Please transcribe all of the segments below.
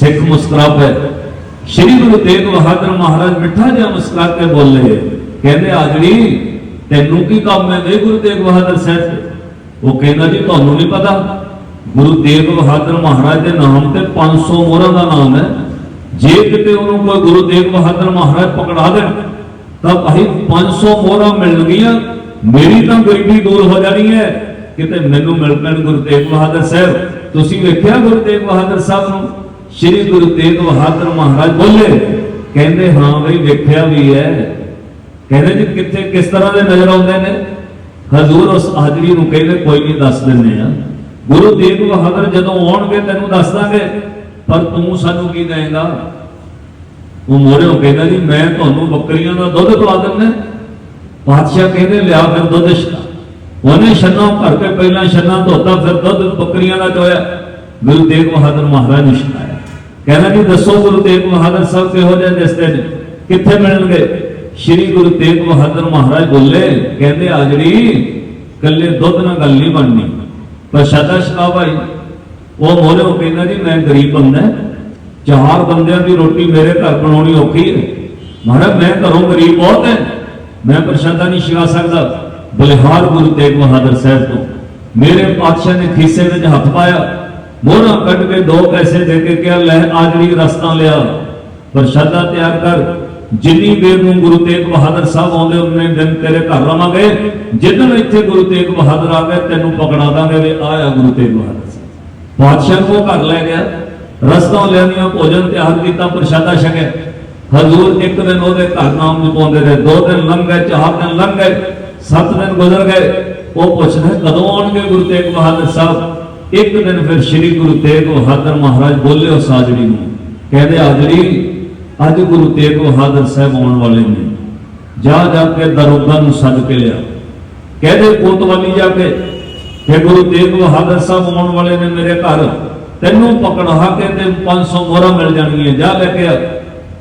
ਸਿੱਖ ਮੁਸਕਰਾ ਪਏ ਸ਼੍ਰੀ ਗੁਰੂ ਤੇਗ ਬਹਾਦਰ ਮਹਾਰਾਜ ਮਿੱਠਾ ਜਿਹਾ ਮੁਸਕਰਾ ਕੇ ਬੋਲੇ, ਕਹਿੰਦੇ, ਆਜੜੀ, ਤੈਨੂੰ ਕੀ ਕੰਮ ਹੈ? ਵੇ ਗੁਰੂ ਤੇਗ ਬਹਾਦਰ ਸਾਹਿਬ ਉਹ ਕਹਿੰਦਾ ਜੀ, ਤੁਹਾਨੂੰ ਨਹੀਂ ਪਤਾ, ਗੁਰੂ ਤੇਗ ਬਹਾਦਰ ਮਹਾਰਾਜ ਦੇ ਨਾਮ ਤੇ 500 ਮੋਹਰਾਂ ਦਾ ਨਾਮ ਹੈ। ਜੇ ਕਿਤੇ ਉਹਨੂੰ ਕੋਈ ਗੁਰੂ ਤੇਗ ਬਹਾਦਰ ਮਹਾਰਾਜ ਪਕੜਾ ਦੇਣ ਤਾਂ ਭਾਈ 500 ਮੋਹਰਾਂ ਮਿਲਣਗੀਆਂ। ਮੇਰੀ ਤਾਂ ਗਰੀਬੀ ਦੂਰ ਹੋ ਜਾਣੀ ਹੈ। ਕਿਤੇ ਮੈਨੂੰ ਮਿਲ ਪੈਣ ਗੁਰੂ ਤੇਗ ਬਹਾਦਰ ਸਾਹਿਬ। ਤੁਸੀਂ ਵੇਖਿਆ ਗੁਰੂ ਤੇਗ ਬਹਾਦਰ ਸਾਹਿਬ ਨੂੰ? ਸ੍ਰੀ ਗੁਰੂ ਤੇਗ ਬਹਾਦਰ ਮਹਾਰਾਜ ਬੋਲੇ, ਕਹਿੰਦੇ, ਹਾਂ ਬਈ, ਵੇਖਿਆ ਵੀ ਹੈ। ਕਹਿੰਦੇ, ਜੀ, ਕਿੱਥੇ, ਕਿਸ ਤਰ੍ਹਾਂ ਦੇ ਨਜ਼ਰ ਆਉਂਦੇ ਨੇ? ਹਜ਼ੂਰ ਉਸ ਹਾਜ਼ਰੀ ਨੂੰ ਕਹਿੰਦੇ, ਕੋਈ ਨਹੀਂ, ਦੱਸ ਦਿੰਦੇ ਆ ਗੁਰੂ ਤੇਗ ਬਹਾਦਰ ਜਦੋਂ ਆਉਣਗੇ, ਤੈਨੂੰ ਦੱਸ ਦਾਂਗੇ। ਪਰ ਤੂੰ ਸਾਨੂੰ ਕੀ ਦੇਂਗਾ ਉਹ ਮੋੜਿਓ ਕਹਿੰਦਾ, ਜੀ, ਮੈਂ ਤੁਹਾਨੂੰ ਬੱਕਰੀਆਂ ਦਾ ਦੁੱਧ ਪਿਲਾ ਦਿੰਦਾ ਪਾਤਸ਼ਾਹ ਕਹਿੰਦੇ, ਲਿਆ ਫਿਰ ਦੁੱਧ ਛਕਾ ਉਹਨੇ ਛੰਨਾ ਭਰ ਕੇ ਪਹਿਲਾਂ ਛੰਨਾ ਧੋਤਾ, ਫਿਰ ਦੁੱਧ ਬੱਕਰੀਆਂ ਦਾ ਚੋਇਆ। ਗੁਰੂ ਤੇਗ ਬਹਾਦਰ ਮਹਾਰਾਜ ਨੇ ਛਕਾਇਆ। ਕਹਿੰਦਾ ਜੀ, ਦੱਸੋ ਗੁਰੂ ਤੇਗ ਬਹਾਦਰ ਸਾਹਿਬ ਕਿਹੋ ਜਿਹੇ ਦਿਸਦੇ ਨੇ? ਕਿੱਥੇ ਮਿਲਣਗੇ? ਸ਼੍ਰੀ ਗੁਰੂ ਤੇਗ ਬਹਾਦਰ ਮਹਾਰਾਜ ਬੋਲੇ, ਕਹਿੰਦੇ, ਆ ਆਜੜੀ ਕੱਲੇ ਦੁੱਧ ਨਾਲ ਗੱਲ ਨਹੀਂ ਬਣਨੀ। ਪਰ ਸ਼ਦਾ ਸ਼ਕਾ ਭਾਈ ਉਹ ਮੋੜਿਓ ਕਹਿੰਦਾ ਜੀ, ਮੈਂ ਗਰੀਬ ਬੰਦਾ ਚਾਰ ਬੰਦਿਆਂ ਦੀ ਰੋਟੀ ਮੇਰੇ ਘਰ ਬਣਾਉਣੀ ਔਖੀ ਹੈ। ਮਹਾਰਾਜ, ਮੈਂ ਘਰੋਂ ਗਰੀਬ ਬਹੁਤ ਹੈ। ਮੈਂ ਪ੍ਰਸ਼ਾਦਾ ਨਹੀਂ ਛਕਾ ਸਕਦਾ। ਬਲਿਹਾਰ ਗੁਰੂ ਤੇਗ ਬਹਾਦਰ ਸਾਹਿਬ ਤੋਂ। ਮੇਰੇ ਪਾਤਸ਼ਾਹ ਨੇ ਖੀਸੇ ਵਿੱਚ ਹੱਥ ਪਾਇਆ। ਮੋਹਰਾ ਕੱਢ ਕੇ ਦੋ ਪੈਸੇ ਦੇ ਕੇ ਕਿਹਾ, ਲੈ ਆ ਆਜੜੀ ਰਸਤਾ ਲਿਆ, ਪ੍ਰਸ਼ਾਦਾ ਤਿਆਰ ਕਰ। ਜਿੰਨੀ ਦੇਰ ਨੂੰ ਗੁਰੂ ਤੇਗ ਬਹਾਦਰ ਸਾਹਿਬ ਆਉਂਦੇ, ਉਹਨੇ ਦਿਨ ਤੇਰੇ ਘਰ ਰਵਾਂਗੇ। ਜਿੱਦਣ ਇੱਥੇ ਗੁਰੂ ਤੇਗ ਬਹਾਦਰ ਆ ਗਏ, ਤੈਨੂੰ ਪਕੜਾ ਦਾਂਗੇ ਵੀ ਆਇਆ ਗੁਰੂ ਤੇਗ ਬਹਾਦਰ ਸਾਹਿਬ। ਬਾਦਸ਼ਾਹ ਨੂੰ ਉਹ ਘਰ ਲੈ ਗਿਆ, ਰਸਤਾ ਲੈਣੀਆਂ ਭੋਜਨ ਤਿਆਰ ਕੀਤਾ, ਪ੍ਰਸ਼ਾਦਾ ਛਕਿਆ। ਹਜ਼ੂਰ ਇੱਕ ਦਿਨ ਉਹਦੇ ਘਰ ਨਾਮ ਜਪਾਉਂਦੇ ਰਹੇ। ਦੋ ਦਿਨ ਲੰਘ ਗਏ, ਚਾਰ ਦਿਨ ਲੰਘ ਗਏ, ਸੱਤ ਦਿਨ ਗੁਜ਼ਰ ਗਏ। ਉਹ ਪੁੱਛਦੇ, ਕਦੋਂ ਆਉਣਗੇ ਗੁਰੂ ਤੇਗ ਬਹਾਦਰ ਸਾਹਿਬ? ਇੱਕ ਦਿਨ ਫਿਰ ਸ੍ਰੀ ਗੁਰੂ ਤੇਗ ਬਹਾਦਰ ਮਹਾਰਾਜ ਬੋਲੇ ਉਸ ਸਾਜੜੀ ਨੂੰ, ਕਹਿੰਦੇ ਹਾਜ਼ਰੀ, ਅੱਜ ਗੁਰੂ ਤੇਗ ਬਹਾਦਰ ਸਾਹਿਬ ਆਉਣ ਵਾਲੇ ਨੇ। ਜਾ ਜਾ ਕੇ ਦਰੋਗਾ ਨੂੰ ਸੱਦ ਕੇ ਲਿਆ। ਕਹਿੰਦੇ ਕੋਤਵਾਲੀ ਜਾ ਕੇ ਕਿ ਗੁਰੂ ਤੇਗ ਬਹਾਦਰ ਸਾਹਿਬ ਆਉਣ ਵਾਲੇ ਨੇ ਮੇਰੇ ਘਰ। ਤੈਨੂੰ ਪਕੜਾ ਕੇ ਤੇ 500 ਮੋਹਰਾਂ ਮਿਲ ਜਾਣਗੀਆਂ। ਜਾ ਲੈ ਕੇ ਆ।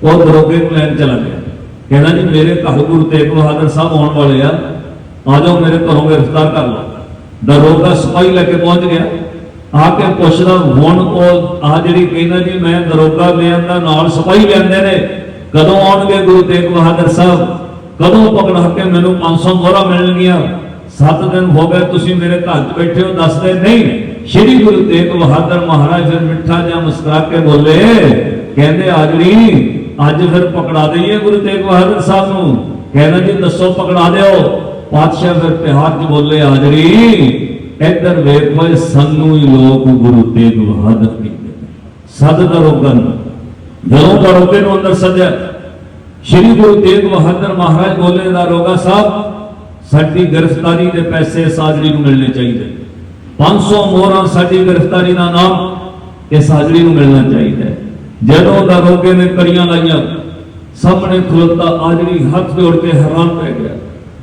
ਉਹ ਦਰੋਗੇ ਨੂੰ ਲੈਣ ਚਲਾ ਗਿਆ। ਕਹਿੰਦਾ ਜੀ, ਮੇਰੇ ਘਰ ਗੁਰੂ ਤੇਗ ਬਹਾਦਰ ਸਾਹਿਬ ਆਉਣ ਵਾਲੇ ਆ। ਆ ਜਾਓ, ਮੇਰੇ ਘਰੋਂ ਗ੍ਰਿਫਤਾਰ ਕਰ ਲਓ। ਦਰੋਗਾ ਸਿਪਾਹੀ ਲੈ ਕੇ ਪਹੁੰਚ ਗਿਆ। ਆ ਕੇ ਪੁੱਛਦਾ, ਹੁਣ ਉਹ ਆ ਜਿਹੜੀ ਕਹਿੰਦਾ ਜੀ, ਮੈਂ ਦਰੋਗਾ ਲਿਆਂਦਾ ਨਾਲ ਸਿਪਾਹੀ ਲਿਆਂਦੇ ਨੇ। ਕਦੋਂ ਆਉਣਗੇ ਗੁਰੂ ਤੇਗ ਬਹਾਦਰ ਸਾਹਿਬ? ਕਦੋਂ ਪਕੜਾ ਕੇ ਮੈਨੂੰ 500 ਮੋਹਰਾਂ ਮਿਲਣਗੀਆਂ? ਸੱਤ ਦਿਨ ਹੋ ਗਏ, ਤੁਸੀਂ ਮੇਰੇ ਘਰ 'ਚ ਬੈਠੇ ਹੋ, ਦੱਸਦੇ ਨਹੀਂ। ਸ਼੍ਰੀ ਗੁਰੂ ਤੇਗ ਬਹਾਦਰ ਮਹਾਰਾਜ ਫਿਰ ਮਿੱਠਾ ਜਿਹਾ ਮੁਸਕਰਾ ਕੇ ਬੋਲੇ, ਕਹਿੰਦੇ ਆਜੜੀ, ਅੱਜ ਫਿਰ ਪਕੜਾ ਦਈਏ ਗੁਰੂ ਤੇਗ ਬਹਾਦਰ ਸਾਹਿਬ ਨੂੰ। ਕਹਿੰਦਾ ਜੀ, ਦੱਸੋ, ਪਕੜਾ ਦਿਓ। ਪਾਤਸ਼ਾਹ ਫਿਰ ਪਿਆਰ 'ਚ ਬੋਲੇ, ਆਜੜੀ ਇੱਧਰ ਵੇਖ ਸਾਨੂੰ ਹੀ ਲੋਕ ਗੁਰੂ ਤੇਗ ਬਹਾਦਰ ਕਹਿੰਦੇ ਸਦ ਦਰੋਗਨ ਜਦੋਂ ਦਰੋਗੇ ਨੂੰ ਅੰਦਰ ਸੱਜਿਆ ਸ਼੍ਰੀ ਗੁਰੂ ਤੇਗ ਬਹਾਦਰ ਮਹਾਰਾਜ ਬੋਲੇ ਦਾ ਰੋਗਾ ਸਾਹਿਬ, ਸਾਡੀ ਗ੍ਰਿਫਤਾਰੀ ਦੇ ਪੈਸੇ ਸਾਜਰੀ ਨੂੰ ਮਿਲਣੇ ਚਾਹੀਦੇ। 500 ਮੋਹਰਾਂ ਸਾਡੀ ਗ੍ਰਿਫਤਾਰੀ ਦਾ ਨਾਮ ਇਹ ਸਾਜਰੀ ਨੂੰ ਮਿਲਣਾ ਚਾਹੀਦਾ। ਜਦੋਂ ਦਰੋਗੇ ਨੇ ਕੜੀਆਂ ਲਾਈਆਂ, ਸਾਹਮਣੇ ਖਲੋਤਾ ਆਜਰੀ ਹੱਥ ਜੋੜ ਕੇ ਹੈਰਾਨ ਪੈ ਗਿਆ।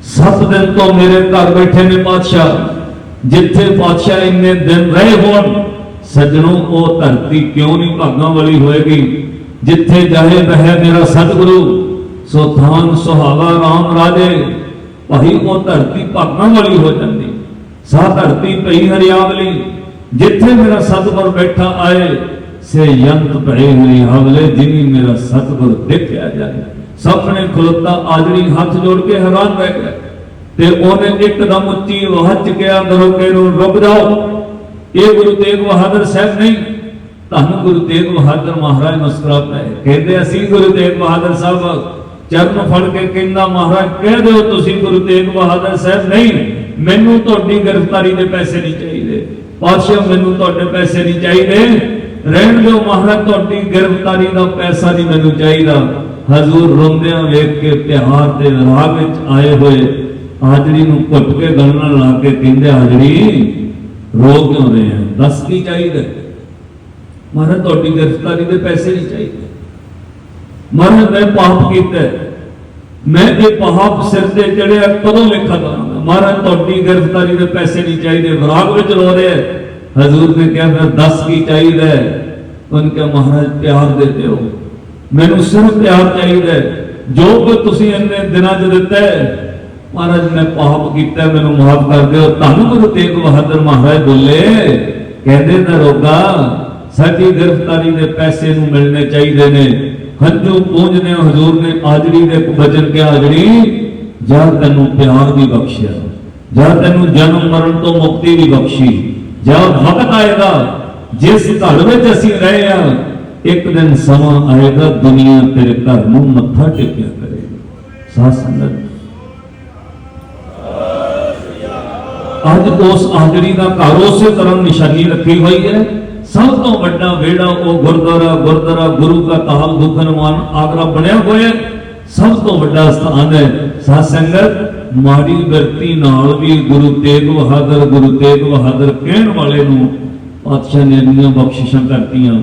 ਸੱਤ ਦਿਨ ਤੋਂ ਮੇਰੇ ਘਰ ਬੈਠੇ ਨੇ ਪਾਤਸ਼ਾਹ। ਜਿੱਥੇ ਪਾਤਸ਼ਾਹ ਇੰਨੇ ਦਿਨ ਰਹੇ ਹੋਣ, ਸੱਜਣੋਂ, ਉਹ ਧਰਤੀ ਕਿਉਂ ਨਹੀਂ ਭਾਗਾਂ ਵਾਲੀ ਹੋਏਗੀ? ਜਿੱਥੇ ਜਾਏ ਬਹਿ ਮੇਰਾ ਸਤਿਗੁਰੂ, ਸੋ ਥਾਨ ਸੁਹਾਵਾ ਰਾਮ ਰਾਜੇ, ਭਾਈ ਉਹ ਧਰਤੀ ਭਾਗਾਂ ਵਾਲੀ ਹੋ ਜਾਂਦੀ। ਸਾ ਧਰਤੀ ਪਈ ਹਰਿਆਵਲੀ, ਜਿੱਥੇ ਮੇਰਾ ਸਤਿਗੁਰ ਬੈਠਾ ਆਏ, ਸੇ ਯੰਤ ਭਏ ਹਰਿਆਵਲੇ, ਜਿਨੀ ਮੇਰਾ ਸਤਿਗੁਰ ਦੇਖਿਆ ਜਾਏ। ਸਾਹਮਣੇ ਖਲੋਤਾ ਆਜੜੀ ਹੱਥ ਜੋੜ ਕੇ ਹੈਰਾਨ ਰਹਿ ਗਿਆ ਤੇ ਉਹਨੇ ਇੱਕਦਮ ਉੱਚੀ ਆਵਾਜ਼ ਚ ਕਿਹਾ ਦਰੋਗੇ ਨੂੰ ਰੁਕ ਜਾਓ ਇਹ ਗੁਰੂ ਤੇਗ ਬਹਾਦਰ ਸਾਹਿਬ ਨਹੀਂ। ਧੰਨ ਗੁਰੂ ਤੇਗ ਬਹਾਦਰ ਮਹਾਰਾਜ ਮੁਸਕਰਾ ਪਏ ਕਹਿੰਦੇ ਅਸੀਂ ਗੁਰੂ ਤੇਗ ਬਹਾਦਰ ਸਾਹਿਬ, ਚਰਨ ਫੜ ਕੇ ਕਹਿੰਦਾ, ਮਹਾਰਾਜ, ਕਹਿ ਦਿਓ ਤੁਸੀਂ ਗੁਰੂ ਤੇਗ ਬਹਾਦਰ ਸਾਹਿਬ ਨਹੀਂ। ਮੈਨੂੰ ਤੁਹਾਡੀ ਗ੍ਰਿਫਤਾਰੀ ਦੇ ਪੈਸੇ ਨਹੀਂ ਚਾਹੀਦੇ। ਪਾਤਸ਼ਾਹ, ਮੈਨੂੰ ਤੁਹਾਡੇ ਪੈਸੇ ਨਹੀਂ ਚਾਹੀਦੇ। ਰਹਿਣ ਦਿਓ ਮਹਾਰਾਜ, ਤੁਹਾਡੀ ਗ੍ਰਿਫਤਾਰੀ ਦਾ ਪੈਸਾ ਨਹੀਂ ਮੈਨੂੰ ਚਾਹੀਦਾ। ਹਜ਼ੂਰ ਰੋਂਦਿਆਂ ਵੇਖ ਕੇ ਪਿਆਰ ਦੇ ਰਾਹ ਵਿੱਚ ਆਏ ਹੋਏ ਹਾਜ਼ਰੀ ਨੂੰ ਘੁੱਟ ਕੇ ਗੱਲ ਨਾਲ ਲਾ ਕੇ ਕਹਿੰਦੇ ਹਾਜ਼ਰੀ ਰੋ ਕਿਉਂ ਰਹੇ ਆ। ਦੱਸ ਕੀ ਚਾਹੀਦਾ ਮਹਾਰਾਜ, ਤੁਹਾਡੀ ਗ੍ਰਿਫਤਾਰੀ ਦੇ ਪੈਸੇ ਨਹੀਂ ਚਾਹੀਦੇ। ਮਹਾਰਾਜ, ਮੈਂ ਪਾਪ ਕੀਤਾ ਮੈਂ ਇਹ ਪਾਪ ਸਿਰ ਤੇ ਚੜਿਆ ਕਦੋਂ ਲਿਖਾ ਦਵਾਂਗਾ ਮਹਾਰਾਜ, ਤੁਹਾਡੀ ਗ੍ਰਿਫਤਾਰੀ ਦੇ ਪੈਸੇ ਨਹੀਂ ਚਾਹੀਦੇ। ਵਿਰਾਗ ਵਿੱਚ ਰੋ ਰਹੇ ਹੈ। ਹਜ਼ੂਰ ਨੇ ਕਿਹਾ ਮੈਂ ਦੱਸ ਕੀ ਚਾਹੀਦਾ ਹੈ? ਉਹਨਾਂ ਕਿਹਾ, ਮਹਾਰਾਜ, ਪਿਆਰ ਦੇਤੇ ਹੋ ਮੈਨੂੰ ਸਿਰਫ ਪਿਆਰ ਚਾਹੀਦਾ ਜੋ ਕੁਝ ਤੁਸੀਂ ਇੰਨੇ ਦਿਨਾਂ 'ਚ ਦਿੱਤਾ ਹੈ ਮਹਾਰਾਜ, ਮੈਂ ਪਾਪ ਕੀਤਾ, ਮੈਨੂੰ ਮਾਫ ਕਰ ਦਿਓ। ਧੰਨ ਗੁਰੂ ਤੇਗ ਬਹਾਦਰ ਮਹਾਰਾਜ ਬੋਲੇ, ਕਹਿੰਦੇ ਦਰੋਗਾ ਸਾਡੀ ਗ੍ਰਿਫਤਾਰੀ ਦੇ ਪੈਸੇ ਨੂੰ ਮਿਲਣੇ ਚਾਹੀਦੇ ਨੇ। ਹੰਝੂ ਪੂੰਝਦੇ ਹਜ਼ੂਰ ਨੇ ਆਜੜੀ ਦੇ ਇੱਕ ਵਚਨ ਆਜੜੀ ਜਾਂ ਤੈਨੂੰ ਪਿਆਰ ਵੀ ਬਖਸ਼ਿਆ। ਜਾਂ ਤੈਨੂੰ ਜਨਮ ਮਰਨ ਤੋਂ ਮੁਕਤੀ ਵੀ ਬਖਸ਼ੀ। ਜਾਂ ਵਕਤ ਆਏਗਾ, ਜਿਸ ਘਰ ਵਿੱਚ ਅਸੀਂ ਰਹੇ ਆ, ਇੱਕ ਦਿਨ ਸਮਾਂ ਆਏਗਾ, ਦੁਨੀਆ ਤੇਰੇ ਘਰ ਨੂੰ ਮੱਥਾ ਟੇਕਿਆ ਕਰੇਗੀ। ਸਾਧ ਸੰਗਤ ਅੱਜ ਉਸ ਆਜੜੀ ਦਾ ਘਰ ਉਸੇ ਤਰ੍ਹਾਂ ਨਿਸ਼ਾਨੀ ਰੱਖੀ ਹੋਈ ਹੈ। ਸਭ ਤੋਂ ਵੱਡਾ ਵਿਹੜਾ ਉਹ ਗੁਰਦੁਆਰਾ ਗੁਰਦੁਆਰਾ ਗੁਰੂ ਦਾ ਤਾਲ ਦੁਖਨਵਾਨ ਆਗਰਾ ਬਣਿਆ ਹੋਇਆ ਸਭ ਤੋਂ ਵੱਡਾ ਸਥਾਨ ਹੈ। ਸਾਧ ਸੰਗਤ, ਮਾੜੀ ਵਰਤੀ ਨਾਲ ਵੀ ਗੁਰੂ ਤੇਗ ਬਹਾਦਰ, ਗੁਰੂ ਤੇਗ ਬਹਾਦਰ ਕਹਿਣ ਵਾਲੇ ਨੂੰ ਪਾਤਸ਼ਾਹ ਨੇ ਇੰਨੀਆਂ ਬਖਸ਼ਿਸ਼ਾਂ ਕਰਤੀਆਂ।